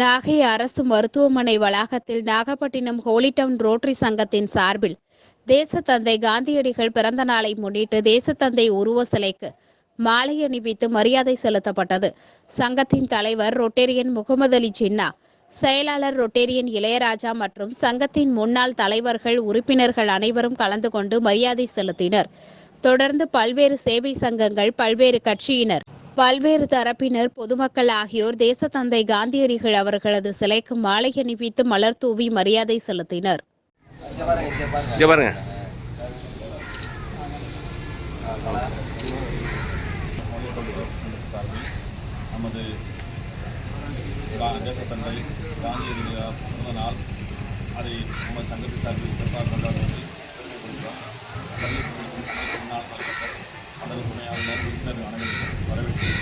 நாகை அரசு மருத்துவமனை வளாகத்தில் நாகப்பட்டினம் ஹோலிடவுன் ரோட்டரி சங்கத்தின் சார்பில் தேசத்தந்தை காந்தியடிகள் பிறந்த நாளை முன்னிட்டு தேசத்தந்தை உருவ சிலைக்கு மாலை அணிவித்து மரியாதை செலுத்தப்பட்டது. சங்கத்தின் தலைவர் ரொட்டேரியன் முகமது அலி ஜின்னா செயலாளர் ரொட்டேரியன் இளையராஜா மற்றும் சங்கத்தின் முன்னாள் தலைவர்கள் உறுப்பினர்கள் அனைவரும் கலந்து கொண்டு மரியாதை செலுத்தினர். தொடர்ந்து பல்வேறு சேவை சங்கங்கள் பல்வேறு கட்சியினர் பல்வேறு தரப்பினர் பொதுமக்கள் ஆகியோர் தேசத்தந்தை காந்தியடிகள் அவர்களது சிலைக்கு மாலை அணிவித்து மலர் தூவி மரியாதை செலுத்தினர். இங்கே பாருங்க. நமது கா- தேசத்தந்தை காந்தியடிகள் பிறந்த நாள் அதை நமது சங்கத்தின் சார்பில் சிறப்பாக கொண்டாடுவது பெருமைப்படுகிறோம் பள்ளிக்கூடத்தின் அனைத்து முன்னாள் தலைவர்கள் அனைவருக்கும்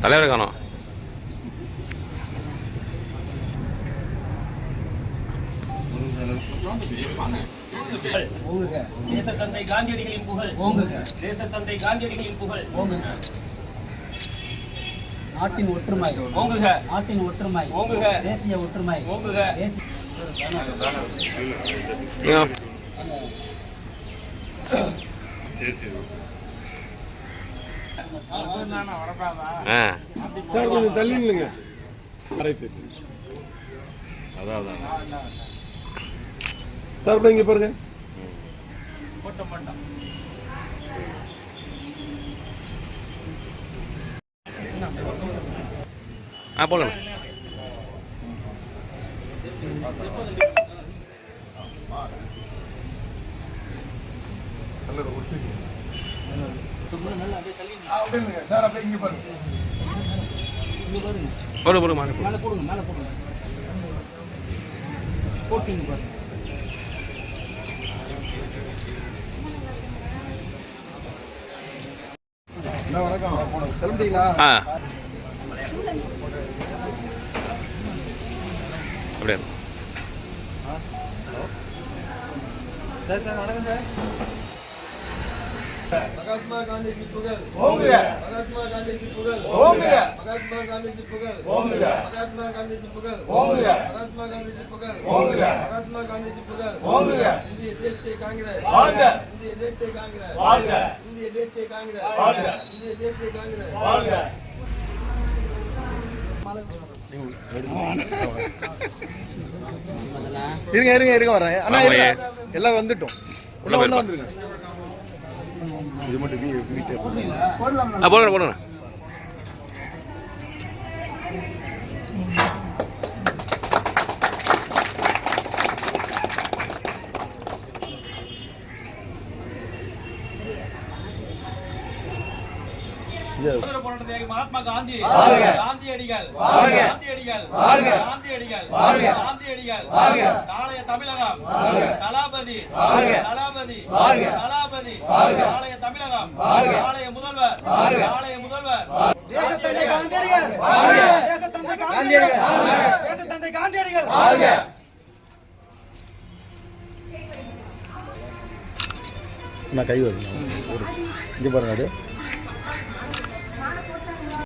தலைவரை காணோம் தேசத்தந்தை காந்தியடிகளின் புகழ். தேசத்தந்தை காந்தியடிகளின் புகழ். நாட்டின் ஒற்றுமை. ஓங்குக. நாட்டின் ஒற்றுமை. ஓங்குக. தேசிய ஒற்றுமை. ஓங்குக. தேசிய தள்ளி அதான் அதான். சார் இங்கே பாருங்க. ஆ போகலாம் சார் அப்படியே இங்கே பாருங்க. போடு போடு மாலை போடு. மேலே போடுங்க மேலே போடுங்க. போட்டிங்க பாருங்க அண்ணா வணக்கம் கிளம்பிட்டீங்களா ஆ. அப்படியே. இரு. சார் சார் வணக்கம் சார். மகாத்மா காந்திஜி புகழ். ஓங்குக மகாத்மா காந்திஜி புகழ். ஓங்குக மகாத்மா காந்திஜி புகழ். ஓங்குக மகாத்மா காந்திஜி புகழ். ஓங்குக மகாத்மா புகழ். ஓங்குக மகாத்மா காந்திஜி புகழ். ஓங்குக இந்திய தேசிய காங்கிரஸ். வாழ்க. இந்திய தேசிய காங்கிரஸ். வாழ்க. இந்திய தேசிய காங்கிரஸ். இந்திய தேசிய காங்கிரஸ். வாழ்க. இருங்க இருங்க இருங்க வரேன். அண்ணா இருங்க. எல்லாரும் வந்துட்டோம். உள்ள. வந்துருங்க இது மட்டும் வீ- வீட்டை மகாத்மா காந்தி. காந்தியடிகள். காந்தியடிகள். காந்தியடிகள். காந்தியடிகள். நாளைய தமிழகம். தலாபதி தலாபதி தலாபதி நாளைய தமிழகம். நாளைய முதல்வர். நாளைய முதல்வர். தேசத்தந்தை காந்தியடிகள். தேசத்தந்தை காந்தியடிகள். தேசத்தந்தை காந்தியடிகள். நான் கை வருங்க இங்கே பாருங்க அது.